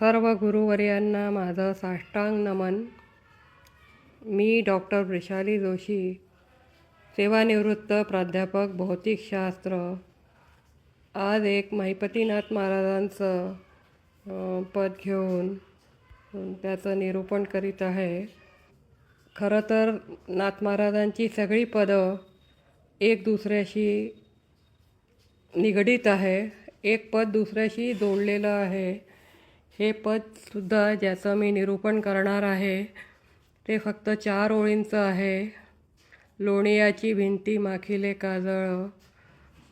सर्व गुरुवर्यांना माझं साष्टांग नमन. मी डॉक्टर वृषाली जोशी सेवानिवृत्त प्राध्यापक भौतिकशास्त्र आज एक महिपतीनाथ महाराजांचं पद घेऊन त्याचं निरूपण करीत आहे. खरं तर नाथ महाराजांची सगळी पदं एक दुसऱ्याशी निगडीत आहे. एक पद दुसऱ्याशी जोडलेलं आहे. हे पदसुद्धा ज्याचं मी निरूपण करणार आहे ते फक्त चार ओळींचं आहे. लोणियाची भिंती माखिले काजळ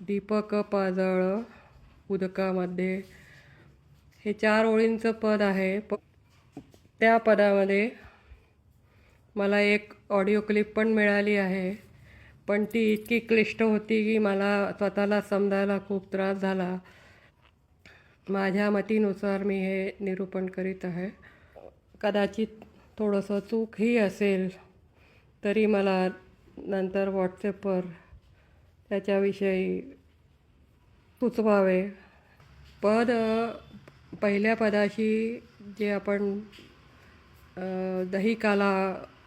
दीपक पाजळ उदकामध्ये. हे चार ओळींचं पद आहे. प त्या पदामध्ये मला एक ऑडिओ क्लिप पण मिळाली आहे. पण ती इतकी क्लिष्ट होती की मला स्वतःला समजायला खूप त्रास झाला. माझ्या मतीनुसार मी हे निरूपण करीत आहे. कदाचित थोडंसं चूकही असेल तरी मला नंतर व्हॉट्सॲपवर त्याच्याविषयी सुचवावे. पद पहिल्या पदाशी जे आपण अ, दही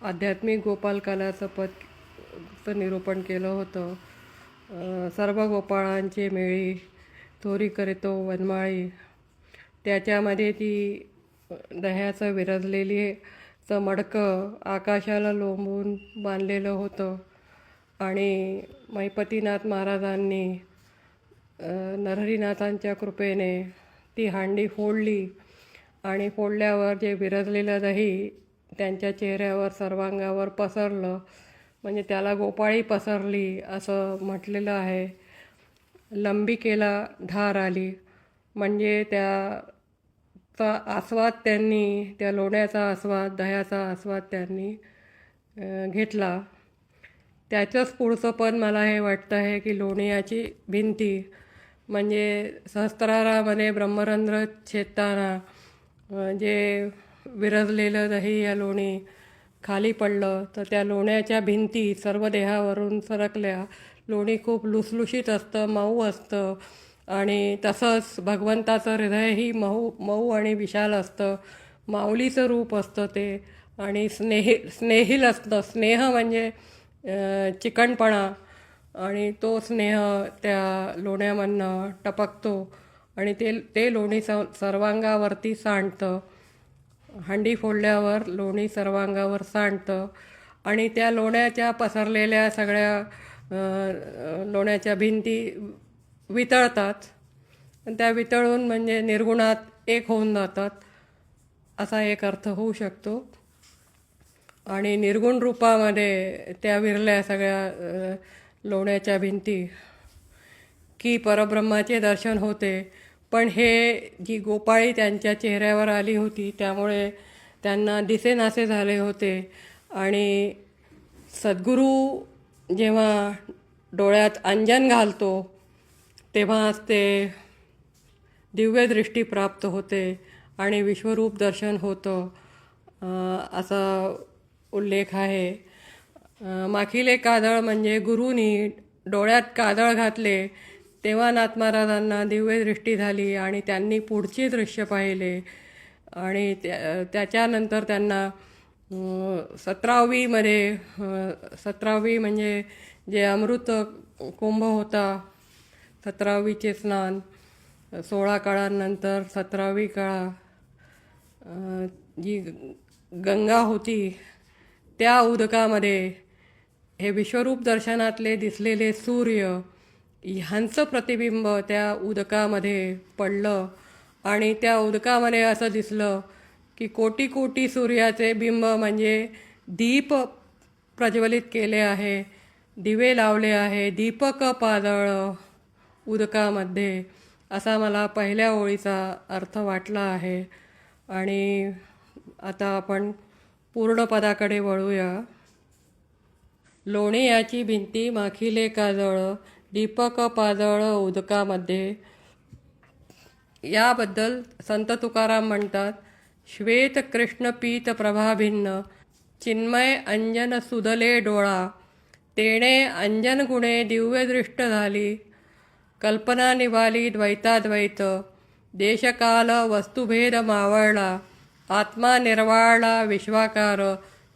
आध्यात्मिक गोपाल पदचं पद निरूपण केलं होतं. सर्व गोपाळांचे मेळी चोरी करीतो वनमाळी. त्याच्यामध्ये ती दह्याचं विरजलेलीचं मडकं आकाशाला लोंबून बांधलेलं होतं. आणि मैपतीनाथ महाराजांनी नरहरीनाथांच्या कृपेने ती हांडी फोडली. आणि फोडल्यावर जे विरजलेलं दही त्यांच्या चेहऱ्यावर सर्वांगावर पसरलं. म्हणजे त्याला गोपाळी पसरली असं म्हटलेलं आहे. लंबिकेला धार आली. म्हणजे त्याचा आस्वाद त्यांनी त्या लोण्याचा आस्वाद दह्याचा आस्वाद त्यांनी घेतला. त्याचंच पुढचं पण मला हे वाटतं आहे की लोणियाची भिंती म्हणजे सहस्त्रारामध्ये ब्रह्मरंध्र छेदताना जे विरजलेलं दही या लोणी खाली पडलं तर त्या लोण्याच्या भिंती सर्व देहावरून सरकल्या. लोणी खूप लुसलुशीत असतं मऊ असतं. आणि तसंच भगवंताचं हृदयही मऊ मऊ आणि विशाल असतं. माऊलीचं रूप असतं ते. आणि स्नेही स्नेहिल असतं. स्नेह म्हणजे चिकणपणा. आणि तो स्नेह त्या लोण्यामधनं टपकतो. आणि ते ते लोणी स सर्वांगावरती सांडतं. हंडी फोडल्यावर लोणी सर्वांगावर सांडतं. आणि त्या लोण्याच्या पसरलेल्या सगळ्या लोण्याच्या भिंती वितळतात. आणि त्या वितळून म्हणजे निर्गुणात एक होऊन जातात. असा एक अर्थ होऊ शकतो. आणि निर्गुण रूपामध्ये त्या विरल्या सगळ्या लोण्याच्या भिंती. की परब्रह्माचे दर्शन होते. पण हे जी गोपाळी त्यांच्या चेहऱ्यावर आली होती त्यामुळे त्यांना दिसेनासे झाले होते. आणि सद्गुरू जेव्हा डोळ्यात अंजन घालतो तेव्हाच ते दिव्यदृष्टी प्राप्त होते आणि विश्वरूप दर्शन होतं असा उल्लेख आहे. माखिले कादळ म्हणजे गुरुनी डोळ्यात कादळ घातले तेव्हा नाथ महाराजांना दिव्यदृष्टी झाली आणि त्यांनी पुढचे दृश्य पाहिले. आणि त्या त्याच्यानंतर त्यांना सतरावीमध्ये सतरावी म्हणजे जे अमृत कुंभ होता सतरावीचे स्नान सोळा काळानंतर सतरावी काळा जी गंगा होती त्या उदकामध्ये हे विश्वरूप दर्शनातले दिसलेले सूर्य ह्यांचं प्रतिबिंब त्या उदकामध्ये पडलं आणि त्या उदकामध्ये असं दिसलं की कोटी कोटी सूर्याचे बिंब म्हणजे दीप प्रज्वलित केले आहे दिवे लावले आहे दीपक पाजळ उदकामध्ये असा मला पहिल्या ओळीचा अर्थ वाटला आहे. आणि आता आपण पूर्णपदाकडे वळूया. लोणी भिंती माखिले काजळ दीपक पाजळ उदकामध्ये. याबद्दल संत तुकाराम म्हणतात श्वेत कृष्ण पीत प्रभाभिन्न चिन्मय अंजन सुधले डोळा तेणे अंजन गुणे दिव्यदृष्ट झाली कल्पना निभाली द्वैताद्वैत देशकाल वस्तुभेद मावळला आत्मा निर्वाळला विश्वाकार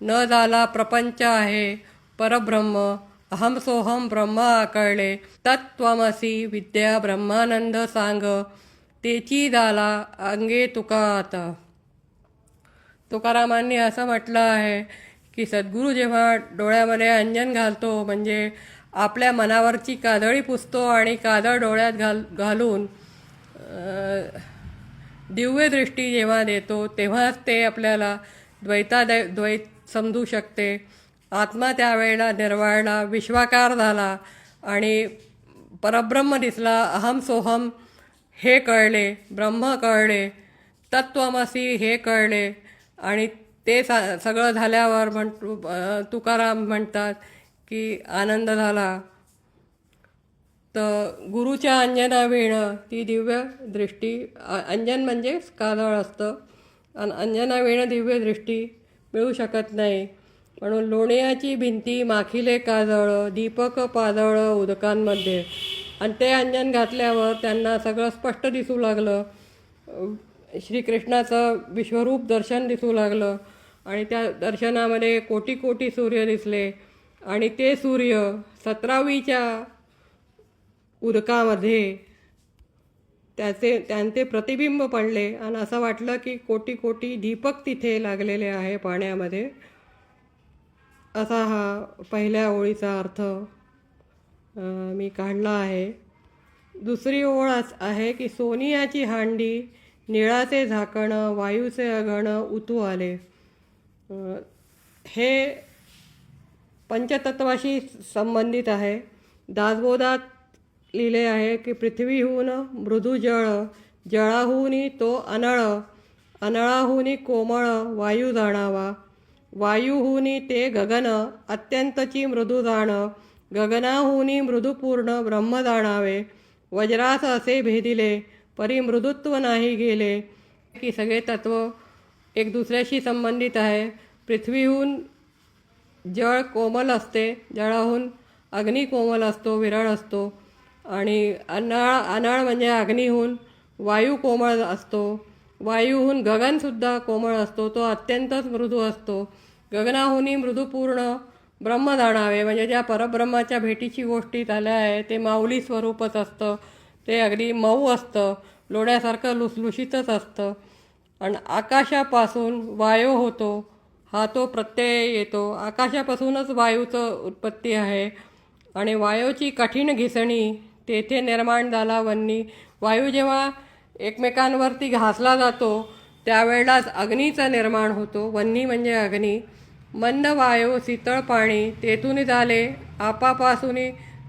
न झाला प्रपंच आहे परब्रह्म अहम सोहम ब्रह्म आकळले तत्त्वमसी विद्या ब्रह्मानंद सांग तेची झाला अंगे तुका आता. तुकारामांनी असं म्हटलं आहे की सद्गुरू जेव्हा डोळ्यामध्ये अंजन घालतो म्हणजे आपल्या मनावरची कादळी पुसतो आणि कादळ डोळ्यात घाल घालून दिव्यदृष्टी जेव्हा देतो तेव्हाच ते आपल्याला द्वैता द्वैत समजू शकते. आत्मा त्यावेळेला निर्वाळला विश्वाकार झाला आणि परब्रह्म दिसला. अहम सोहम हे कळले ब्रह्म कळले तत्त्वमसी हे कळले. आणि ते सा सगळं झाल्यावर म्हण तुकाराम म्हणतात की आनंद झाला. तर गुरुच्या अंजना वेणं ती दिव्य दृष्टी अंजन म्हणजे काजळ असतं. आणि अंजना वेणं दिव्य दृष्टी मिळू शकत नाही. म्हणून लोण्याची भिंती माखिले काजळं दीपक पाजळं उदकांमध्ये. आणि ते अंजन घातल्यावर त्यांना सगळं स्पष्ट दिसू लागलं. श्रीकृष्णाचं विश्वरूप दर्शन दिसू लागलं. आणि त्या दर्शनामध्ये कोटी कोटी सूर्य दिसले. आणि ते सूर्य सतरावीच्या उदकामध्ये त्याचे त्यांचे प्रतिबिंब पडले. आणि असं वाटलं की कोटी कोटी दीपक तिथे लागलेले आहे पाण्यामध्ये. असा हा पहिल्या ओळीचा अर्थ मी काढला आहे. दुसरी ओळ आहे की सोनियाची हांडी निळाचे झाकणं वायूचे अगण उतू आले. हे पंचतत्वाशी संबंधित आहे. दासबोधात लिहिले आहे की पृथ्वीहून मृदू जळ जळाहूनी तो अनळ अनळाहूनी कोमळ वायू जाणावा. वायूहूनी ते गगन अत्यंतची मृदू जाण गगनाहूनी मृदूपूर्ण ब्रह्म जाणावे. वज्रास असे भेदिले परी मृदुत्व नाही गेले. की सगळे तत्व एक दुसऱ्याशी संबंधित आहे. पृथ्वीहून जळ कोमल असते. जळाहून अग्नी कोमल असतो विरळ असतो. आणि अनाळ अनाळ म्हणजे अग्नीहून वायू कोमळ असतो. वायूहून गगनसुद्धा कोमळ असतो. तो अत्यंतच मृदू असतो. गगनाहूनही मृदूपूर्ण ब्रह्म जाणावे म्हणजे ज्या परब्रह्माच्या भेटीची गोष्टीत आल्या आहे ते माऊली स्वरूपच असतं. ते अगदी मऊ असतं लोण्यासारखं लुसलुशीतच असतं. आणि आकाशापासून वायू होतो हा तो प्रत्यय येतो. आकाशापासूनच वायूचं उत्पत्ती आहे. आणि वायूची कठीण घिसणी तेथे निर्माण झाला वन्नी वायू जेव्हा एकमेकांवरती घासला जातो त्यावेळेलाच अग्नीचा निर्माण होतो. वन्नी म्हणजे अग्नी. मंद वायू शीतळ पाणी तेथून झाले आपापासून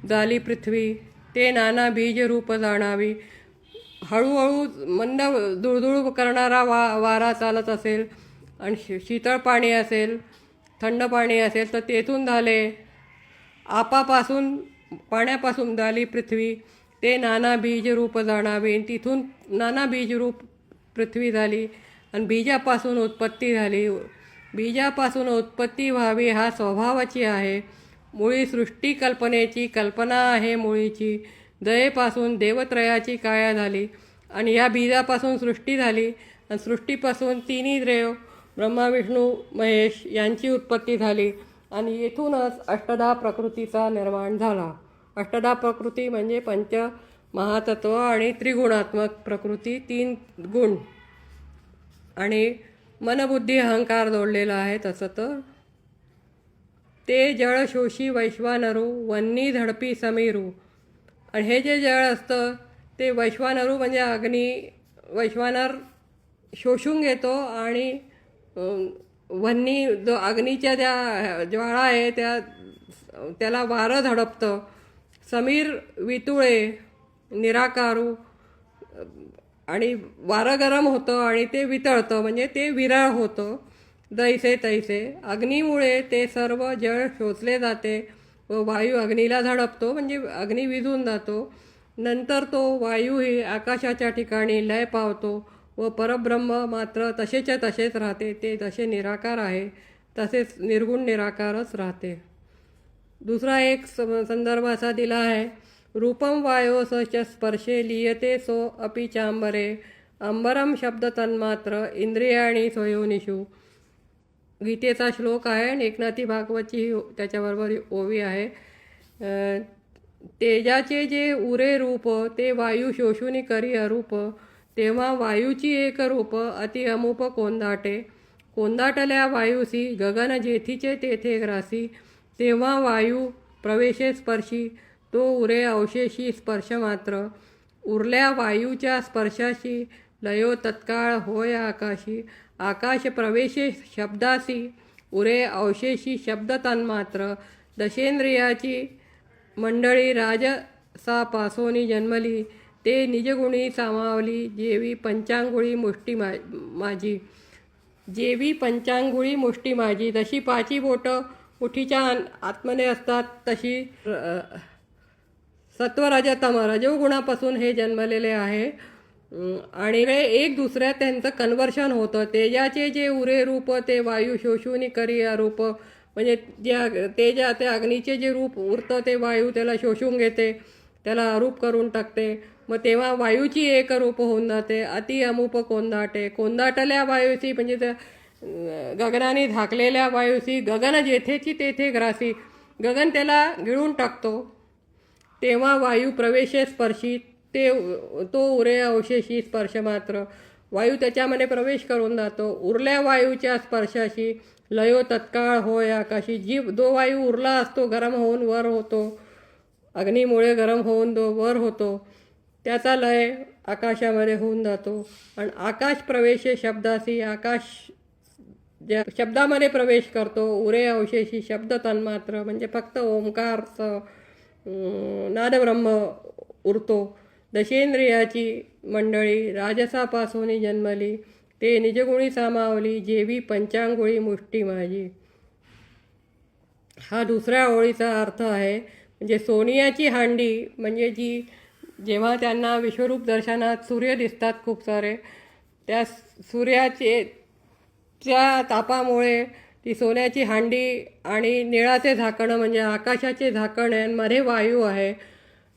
झाली पृथ्वी. ते नाना बीज रूप जाणावी. हळूहळू मंद दुळदुळ करणारा वा वारा चालत असेल. आणि शीतळ पाणी असेल थंड पाणी असेल तर तेथून झाले. आपापासून पाण्यापासून झाली पृथ्वी. ते नाना बीज रूप जाणावे. तिथून नाना बीज रूप पृथ्वी झाली. आणि बीजापासून उत्पत्ती झाली. बीजापासून उत्पत्ती व्हावी हा स्वभावाची आहे. मुळी सृष्टी कल्पनेची कल्पना आहे मुळीची. दयेपासून देवत्रयाची काया झाली आणि या बीजापासून सृष्टी झाली. आणि सृष्टीपासून तिन्ही देव ब्रह्मा विष्णू महेश यांची उत्पत्ती झाली. आणि येथूनच अष्टदा प्रकृतीचा निर्माण झाला. अष्टदा प्रकृती म्हणजे पंच महातत्व आणि त्रिगुणात्मक प्रकृती तीन गुण. आणि मनबुद्धी अहंकार जोडलेला आहे तसं तर ते जळ शोषी वैश्वानरू वन्नी धडपी समीरू. आणि हे जे जळ असतं ते वैश्वानरू म्हणजे अग्नी वैश्वानर शोषून घेतो आणि वन्नी जो अग्नीच्या त्या ज्वाळा आहे त्या त्याला वारं धडपतं. समीर वितुळे निराकारू आणि वारं गरम होतं आणि ते वितळतं म्हणजे ते विरळ होतं. दैसे तैसे अग्नीमुळे ते सर्व जळ शोषले जाते व वायू अग्नीला झडपतो म्हणजे अग्नी विझून जातो. नंतर तो वायूही आकाशाच्या ठिकाणी लय पावतो व परब्रह्म मात्र तसेच्या तसेच राहते. ते तसे निराकार आहे तसेच निर्गुण निराकारच राहते. दुसरा एक संदर्भ असा दिला आहे रूपम वायोसच्या च स्पर्शे लियते सो अपि चांबरे अंबरम शब्द तन्मात्र इंद्रियाणी स्वयोनिषू गीतेचा श्लोक आहे आणि एकनाथी भागवतची ही त्याच्याबरोबर ओवी आहे. तेजाचे जे उरे रूप ते वायू शोषुनी करी अरूप तेव्हा वायूची एक रूप अति अमुप कोंदाटे. कोंदाटल्या वायूसी गगन जेथीचे तेथे ग्रासी. तेव्हा वायू प्रवेशे स्पर्शी तो उरे अवशेषी स्पर्श मात्र उरल्या वायूच्या स्पर्शाशी लयो तत्काळ होय आकाशी. आकाश प्रवेशे शब्दासी उरे अवशेषी शब्द तन्मात्र दशेंद्रियाची मंडळी राजसापासोनी जन्मली ते निजगुणी सामावली जेवी पंचांगुळी मुष्टी मा माझी जेवी पंचांगुळी मुष्टी माझी जशी पाची बोटं मुठीच्या आत्मने असतात तशी अ, सत्वरजतम रजोगुणापासून हे जन्मलेले आहे। आणि एक दुसऱ्यात त्यांचं कन्वर्शन होतं. तेजाचे जे उरे रूप ते वायू शोषून करी रूप म्हणजे ज्या तेजा त्या अग्नीचे जे रूप उरतं ते वायू त्याला शोषून घेते त्याला अरूप करून टाकते. मग तेव्हा वायूची एक रूप होऊन जाते अति अमुप कोंदाटे. कोंदाटल्या वायूची म्हणजे त्या गगनाने झाकलेल्या वायूची गगन जेथेची तेथे ग्रासी. गगन त्याला गिळून टाकतो. तेव्हा वायू प्रवेशे स्पर्शी ते तो उरे अवशेषी स्पर्श मात्र. वायू त्याच्यामध्ये प्रवेश करून जातो. उरल्या वायूच्या स्पर्शाशी लयो तत्काळ होय आकाशी. जी जो वायू उरला असतो गरम होऊन वर होतो. अग्नीमुळे गरम होऊन तो वर होतो. त्याचा लय आकाशामध्ये होऊन जातो. आणि आकाश प्रवेश शब्दाशी आकाश ज्या शब्दामध्ये प्रवेश करतो उरे अवशेषी शब्द तन्मात्र म्हणजे फक्त ओंकारचं नादब्रह्म उरतो. दशेंद्रियाची मंडळी राजसापासून जन्मली ते निजगुणी सामावली जेवी पंचांगुळी मुष्टी माझी. हा दुसऱ्या ओळीचा अर्थ आहे म्हणजे सोनियाची हांडी म्हणजे जी जेव्हा त्यांना विश्वरूप दर्शनात सूर्य दिसतात खूप सारे त्या सूर्याचे त्या तापामुळे ती सोन्याची हांडी आणि निळाचे झाकणं म्हणजे आकाशाचे झाकण यांमध्ये वायू आहे.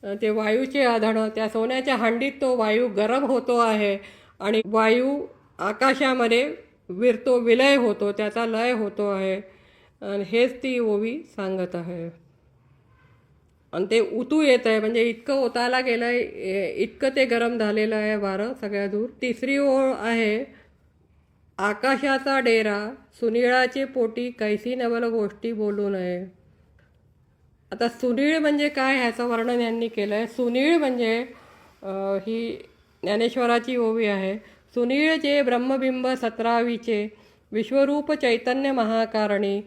ते वायूचे आधणं त्या सोन्याच्या हांडीत तो वायू गरम होतो आहे आणि वायू आकाशामध्ये विरतो विलय होतो त्याचा लय होतो आहे. आणि हेच ती ओवी सांगत आहे. आणि ते उतू येत आहे म्हणजे इतकं ओतायला गेलं आहे इतकं ते गरम झालेलं आहे वारं सगळ्या दूर. तिसरी ओळ आहे आकाशाचा डेरा सुनिळाचे पोटी कैसी नवल गोष्टी बोलू नये. आता सुनीळ म्हणजे काय ह्याचं वर्णन यांनी केलं आहे सुनीळ म्हणजे ही ज्ञानेश्वराची ओवी आहे. सुनीळ जे ब्रह्मबिंब सतरावीचे विश्वरूप चैतन्य महाकारणी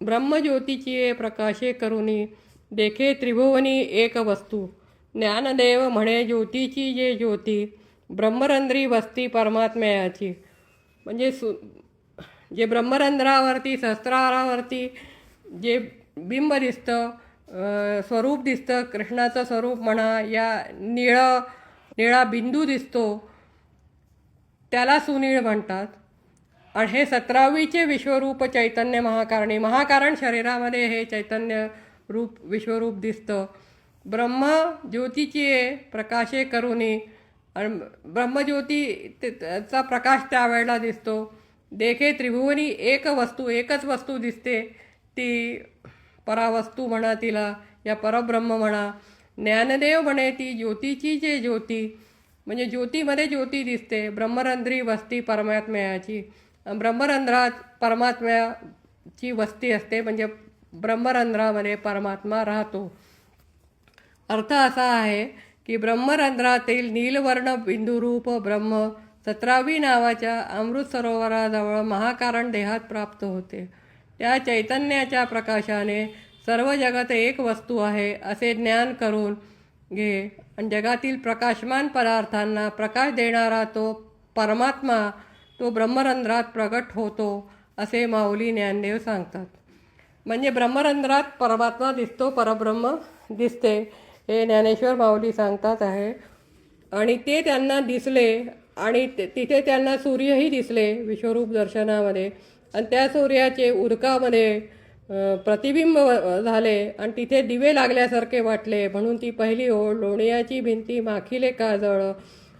ब्रह्मज्योतीची प्रकाशे करुणी देखे त्रिभुवनी एक वस्तू. ज्ञानदेव म्हणे ज्योतीची जे ज्योती ब्रह्मरंध्री वस्ती परमात्म्याची. म्हणजे सु जे ब्रह्मरंध्रावरती सहस्रारावरती जे बिंब दिसतं स्वरूप दिसतं कृष्णाचं स्वरूप म्हणा या निळं निळा बिंदू दिसतो त्याला सुनीळ म्हणतात. आणि हे सतरावीचे विश्वरूप चैतन्य महाकारणी. महाकारण शरीरामध्ये हे चैतन्य रूप विश्वरूप दिसतं. ब्रह्म ज्योतीची प्रकाशे करुणी. आणि ब्रह्मज्योती चा प्रकाश त्यावेळेला दिसतो. देखे त्रिभुवनी एक वस्तू एकच वस्तू दिसते. ती परावस्तू म्हणा तिला या परब्रह्म म्हणा. ज्ञानदेव म्हणे ती ज्योतीची जे ज्योती म्हणजे ज्योतीमध्ये ज्योती दिसते ब्रह्मरंध्री वस्ती परमात्म्याची. ब्रह्मरंध्रात परमात्म्याची वस्ती असते म्हणजे ब्रह्मरंध्रामध्ये परमात्मा राहतो. अर्थ असा आहे की ब्रह्मरंध्रातील नीलवर्ण बिंदुरूप ब्रह्म सतरावी नावाच्या अमृत सरोवराजवळ महाकारण देहात प्राप्त होते. त्या चैतन्याच्या प्रकाशाने सर्व जगत एक वस्तू आहे असे ज्ञान करून घे. आणि जगातील प्रकाशमान पदार्थांना प्रकाश देणारा तो परमात्मा तो ब्रह्मरंध्रात प्रगट होतो असे माऊली ज्ञानदेव सांगतात. म्हणजे ब्रह्मरंध्रात परमात्मा दिसतो परब्रह्म दिसते हे ज्ञानेश्वर माऊली सांगतात आहे. आणि ते त्यांना दिसले आणि ते- तिथे त्यांना सूर्यही दिसले विश्वरूप दर्शनामध्ये. आणि त्या सूर्याचे उदकामध्ये प्रतिबिंब झाले. आणि तिथे दिवे लागल्यासारखे वाटले. म्हणून ती पहिली ओळ लोणियाची भिंती माखिले काजळ.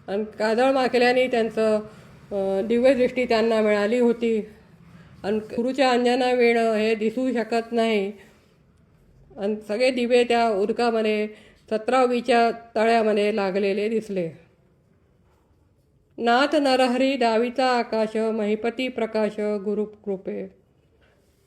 आणि काजळ माखल्याने त्यांचं दिव्यदृष्टी त्यांना मिळाली होती. आणि गुरुच्या अंजना वेणं हे दिसू शकत नाही. आणि सगळे दिवे त्या उदकामध्ये सतरावीच्या तळ्यामध्ये लागलेले दिसले. नाथ नरहरी दावीचा आकाश महिपती प्रकाश गुरुकृपे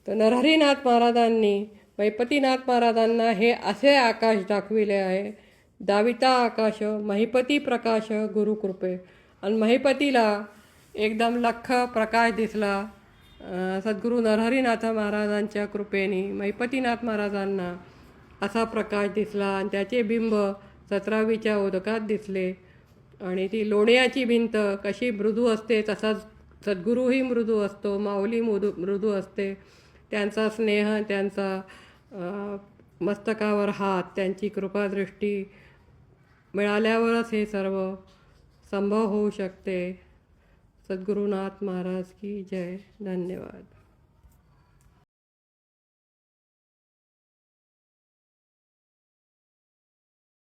तर नरहरीनाथ महाराजांनी महिपतीनाथ महाराजांना हे असे आकाश दाखविले आहे. दाविता आकाश महिपती प्रकाश गुरुकृपे आणि महिपतीला एकदम लख प्रकाश दिसला. सद्गुरू नरहरीनाथ महाराजांच्या कृपेने महिपतीनाथ महाराजांना असा प्रकाश दिसला. आणि त्याचे बिंब सतरावीच्या उदकात दिसले. आणि ती लोण्याची भिंत कशी मृदू असते तसाच सद्गुरूही मृदू असतो माऊली मृदू मृदू असते. त्यांचा स्नेह त्यांचा मस्तकावर हात त्यांची कृपादृष्टी मिळाल्यावरच हे सर्व संभव होऊ शकते. सद्गुरुनाथ महाराज की जय. धन्यवाद.